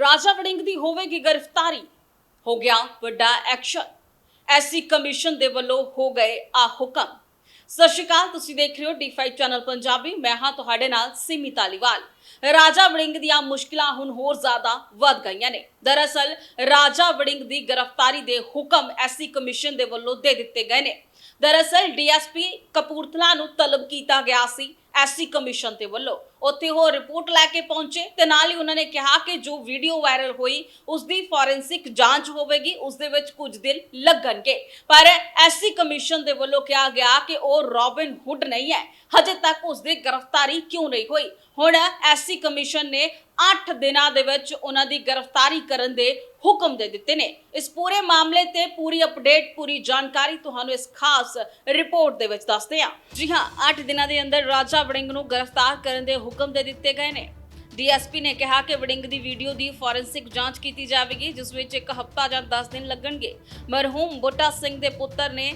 ਰਾਜਾ ਵੜਿੰਗ ਦੀ ਹੋਵੇਗੀ ਗ੍ਰਿਫਤਾਰੀ। ਹੋ ਗਿਆ ਵੱਡਾ ਐਕਸ਼ਨ ਐਸਸੀ ਕਮਿਸ਼ਨ ਦੇ ਵੱਲੋਂ ਹੋ ਗਏ ਆ ਹੁਕਮ। ਸਤਿ ਸ਼੍ਰੀ ਅਕਾਲ, ਤੁਸੀਂ ਦੇਖ ਰਹੇ ਹੋ ਡੀ5 ਚੈਨਲ ਪੰਜਾਬੀ। ਮੈਂ ਹਾਂ ਤੁਹਾਡੇ ਨਾਲ ਸਿਮੀ ਤਾਲੀਵਾਲ। ਰਾਜਾ ਵੜਿੰਗ ਦੀਆਂ ਮੁਸ਼ਕਲਾਂ ਹੁਣ ਹੋਰ ਜ਼ਿਆਦਾ ਵੱਧ ਗਈਆਂ ਨੇ। ਦਰਅਸਲ, ਰਾਜਾ ਵੜਿੰਗ ਦੀ ਗ੍ਰਿਫਤਾਰੀ ਦੇ ਹੁਕਮ ਐਸਸੀ ਕਮਿਸ਼ਨ ਦੇ ਵੱਲੋਂ ਦੇ ਦਿੱਤੇ ਗਏ ਨੇ। ਦਰਅਸਲ ਡੀਐਸਪੀ ਕਪੂਰਥਲਾ ਨੂੰ ਤਲਬ ਕੀਤਾ ਗਿਆ ਸੀ। ਐਸਸੀ ਕਮਿਸ਼ਨ ਦੇ ਵੱਲੋਂ। ਉੱਥੇ ਉਹ ਰਿਪੋਰਟ ਲੈ ਕੇ ਪਹੁੰਚੇ ਤੇ ਨਾਲ ਹੀ ਉਹਨਾਂ ਨੇ ਕਿਹਾ ਕਿ ਜੋ ਵੀਡੀਓ ਵਾਇਰਲ ਹੋਈ ਉਸ ਦੀ ਫੋਰੈਂਸਿਕ ਜਾਂਚ ਹੋਵੇਗੀ ਉਸ ਦੇ ਵਿੱਚ ਕੁਝ ਦਿਨ ਲੱਗਣਗੇ। ਪਰ ਐਸਸੀ ਕਮਿਸ਼ਨ ਦੇ ਵੱਲੋਂ ਕਿਹਾ ਗਿਆ ਕਿ ਉਹ ਰੋਬਿਨ ਹੁੱਡ ਨਹੀਂ ਹੈ। ਹਜੇ ਤੱਕ ਉਸ ਦੀ ਗ੍ਰਿਫਤਾਰੀ ਕਿਉਂ ਨਹੀਂ ਹੋਈ? ਹੁਣ ਐਸਸੀ ਕਮਿਸ਼ਨ ਨੇ 8 ਦਿਨਾਂ ਦੇ ਵਿੱਚ ਉਹਨਾਂ ਦੀ ਗ੍ਰਿਫਤਾਰੀ ਕਰਨ ਦੇ ਹੁਕਮ ਦੇ ਦਿੱਤੇ ਨੇ। ਇਸ ਪੂਰੇ ਮਾਮਲੇ ਤੇ ਪੂਰੀ ਅਪਡੇਟ, ਪੂਰੀ ਜਾਣਕਾਰੀ ਤੁਹਾਨੂੰ ਇਸ ਖਾਸ ਰਿਪੋਰਟ ਦੇ ਵਿੱਚ ਦੱਸਦੇ ਹਾਂ। ਜੀ ਹਾਂ 8 ਦਿਨਾਂ ਦੇ ਅੰਦਰ ਰਾਜਾ ਵੜਿੰਗ ਨੂੰ ਗ੍ਰਿਫਤਾਰ ਕਰਨ ਦੇ ਹੁਕਮ ਦੇ ਦਿੱਤੇ ਗਏ ਨੇ। ਡੀਐਸਪੀ ਨੇ ਕਿਹਾ ਕਿ ਵੜਿੰਗ ਦੀ ਵੀਡੀਓ ਦੀ ਫੋਰੈਂਸਿਕ ਜਾਂਚ ਕੀਤੀ ਜਾਵੇਗੀ, ਜਿਸ ਵਿੱਚ ਇੱਕ ਹਫ਼ਤਾ ਜਾਂ 10 ਦਿਨ ਲੱਗਣਗੇ। ਮਰਹੂਮ ਬੋਟਾ ਸਿੰਘ ਦੇ ਪੁੱਤਰ ਨੇ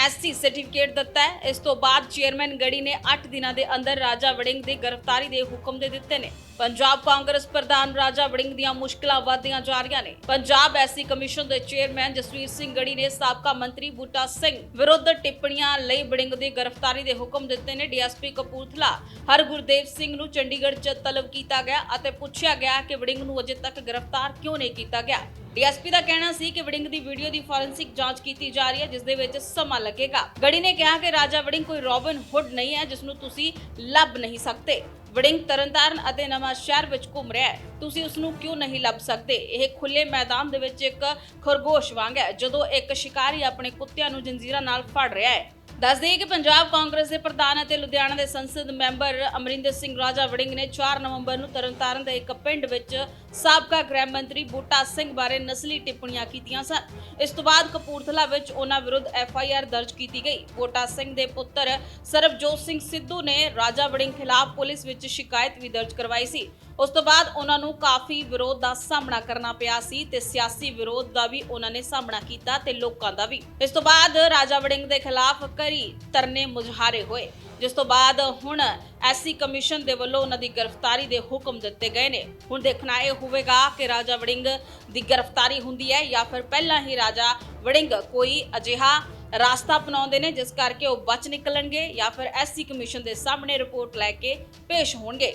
ਐਸਸੀ ਸਰਟੀਫਿਕੇਟ ਦਿੱਤਾ ਹੈ। ਇਸ ਤੋਂ ਬਾਅਦ ਚੇਅਰਮੈਨ ਗੜੀ ਨੇ 8 ਦਿਨਾਂ ਦੇ ਅੰਦਰ ਰਾਜਾ ਵੜਿੰਗ ਦੀ ਗ੍ਰਿਫਤਾਰੀ ਦੇ ਹੁਕਮ ਦੇ ਦਿੱਤੇ ਨੇ। ਪੰਜਾਬ ਕਾਂਗਰਸ ਪ੍ਰਧਾਨ ਰਾਜਾ ਵੜਿੰਗ ਦੀਆਂ ਮੁਸ਼ਕਲਾਂ ਵਧਦੀਆਂ ਜਾ ਰਹੀਆਂ ਨੇ। ਪੰਜਾਬ ਐਸਸੀ ਕਮਿਸ਼ਨ ਦੇ ਚੇਅਰਮੈਨ ਜਸਵੀਰ ਸਿੰਘ ਗੜੀ ਨੇ ਸਾਬਕਾ ਮੰਤਰੀ ਬੂਟਾ ਸਿੰਘ ਵਿਰੁੱਧ ਟਿੱਪਣੀਆਂ ਲਈ ਵੜਿੰਗ ਦੀ ਗ੍ਰਿਫਤਾਰੀ ਦੇ ਹੁਕਮ ਦਿੱਤੇ ਨੇ। ਡੀਐਸਪੀ ਕਪੂਰਥਲਾ ਹਰਗੁਰਦੇਵ ਸਿੰਘ ਨੂੰ ਚੰਡੀਗੜ੍ਹ 'ਚ ਤਲਬ ਕੀਤਾ ਗਿਆ ਅਤੇ ਪੁੱਛਿਆ ਗਿਆ ਕਿ ਵੜਿੰਗ ਨੂੰ ਅਜੇ ਤੱਕ ਗ੍ਰਿਫਤਾਰ ਕਿਉਂ ਨਹੀਂ ਕੀਤਾ ਗਿਆ। ਡੀਐਸਪੀ ਦਾ ਕਹਿਣਾ ਸੀ ਕਿ ਵੜਿੰਗ ਦੀ ਵੀਡੀਓ ਦੀ ਫੋਰੈਂਸਿਕ ਜਾਂਚ ਕੀਤੀ ਜਾ ਰਹੀ ਹੈ, ਜਿਸ ਦੇ ਵਿੱਚ ਸਮਾਂ ਲੱਗੇਗਾ। ਗੜੀ ਨੇ ਕਿਹਾ ਕਿ ਰਾਜਾ ਵੜਿੰਗ ਕੋਈ ਰੋਬਿਨ ਹੁੱਡ ਨਹੀਂ ਹੈ, ਜਿਸ ਨੂੰ ਤੁਸੀਂ ਲੱਭ ਨਹੀਂ ਸਕਦੇ। ਵੜਿੰਗ ਤਰਨਤਾਰਨ ਅਤੇ ਨਵਾਂ ਸ਼ਹਿਰ ਵਿੱਚ ਘੁੰਮ ਰਿਹਾ ਹੈ। ਤੁਸੀਂ ਉਸ ਨੂੰ ਕਿਉਂ ਨਹੀਂ ਲੱਭ ਸਕਦੇ? ਇਹ ਖੁੱਲੇ ਮੈਦਾਨ ਦੇ ਵਿੱਚ ਇੱਕ ਖਰਗੋਸ਼ ਵਾਂਗ ਹੈ, ਜਦੋਂ ਇੱਕ ਸ਼ਿਕਾਰੀ ਆਪਣੇ ਕੁੱਤਿਆਂ ਨੂੰ ਜੰਜੀਰਾਂ ਨਾਲ ਫੜ ਰਿਹਾ ਹੈ। ਦੱਸ ਦਈਏ ਕਿ ਪੰਜਾਬ ਕਾਂਗਰਸ ਦੇ ਪ੍ਰਧਾਨ ਅਤੇ ਲੁਧਿਆਣਾ ਦੇ ਸੰਸਦ ਮੈਂਬਰ ਅਮਰਿੰਦਰ ਸਿੰਘ ਰਾਜਾ ਵੜਿੰਗ ਨੇ 4 ਨਵੰਬਰ ਨੂੰ ਤਰਨਤਾਰਨ ਦੇ ਇੱਕ ਪਿੰਡ ਵਿੱਚ ਸਾਬਕਾ ਗ੍ਰਹਿ ਮੰਤਰੀ ਬੂਟਾ ਸਿੰਘ ਬਾਰੇ ਨਸਲੀ ਟਿੱਪਣੀਆਂ ਕੀਤੀਆਂ ਸਨ। ਇਸ ਤੋਂ ਬਾਅਦ ਕਪੂਰਥਲਾ ਵਿੱਚ ਉਹਨਾਂ ਵਿਰੁੱਧ ਐਫ ਆਈ ਆਰ ਦਰਜ ਕੀਤੀ ਗਈ। ਬੂਟਾ ਸਿੰਘ ਦੇ ਪੁੱਤਰ ਸਰਬਜੋਤ ਸਿੰਘ ਸਿੱਧੂ ਨੇ ਰਾਜਾ ਵੜਿੰਗ ਖਿਲਾਫ ਪੁਲਿਸ ਵਿੱਚ ਸ਼ਿਕਾਇਤ ਵੀ ਦਰਜ ਕਰਵਾਈ ਸੀ। ਉਸ ਤੋਂ ਬਾਅਦ ਉਹਨਾਂ ਨੂੰ ਕਾਫੀ ਵਿਰੋਧ ਦਾ ਸਾਹਮਣਾ ਕਰਨਾ ਪਿਆ ਸੀ ਤੇ ਸਿਆਸੀ ਵਿਰੋਧ ਦਾ ਵੀ ਉਹਨਾਂ ਨੇ ਸਾਹਮਣਾ ਕੀਤਾ ਤੇ ਲੋਕਾਂ ਦਾ ਵੀ। ਇਸ ਤੋਂ ਬਾਅਦ ਰਾਜਾ ਵੜਿੰਗ ਦੇ ਖਿਲਾਫ ਕਈ ਤਰਨੇ ਮੁਜ਼ਾਹਰੇ ਹੋਏ, ਜਿਸ ਤੋਂ ਬਾਅਦ ਹੁਣ ਐਸਸੀ ਕਮਿਸ਼ਨ ਦੇ ਵੱਲੋਂ ਉਹਨਾਂ ਦੀ ਗ੍ਰਿਫਤਾਰੀ ਦੇ ਹੁਕਮ ਦਿੱਤੇ ਗਏ ਨੇ। ਹੁਣ ਦੇਖਣਾ ਇਹ ਹੋਵੇਗਾ ਕਿ ਰਾਜਾ ਵੜਿੰਗ ਦੀ ਗ੍ਰਿਫਤਾਰੀ ਹੁੰਦੀ ਹੈ ਜਾਂ ਫਿਰ ਪਹਿਲਾਂ ਹੀ ਰਾਜਾ ਵੜਿੰਗ ਕੋਈ ਅਜਿਹਾ ਰਾਸਤਾ ਅਪਣਾਉਂਦੇ ਨੇ, ਜਿਸ ਕਰਕੇ ਉਹ ਬਚ ਨਿਕਲਣਗੇ ਜਾਂ ਫਿਰ ਐਸਸੀ ਕਮਿਸ਼ਨ ਦੇ ਸਾਹਮਣੇ ਰਿਪੋਰਟ ਲੈ ਕੇ ਪੇਸ਼ ਹੋਣਗੇ।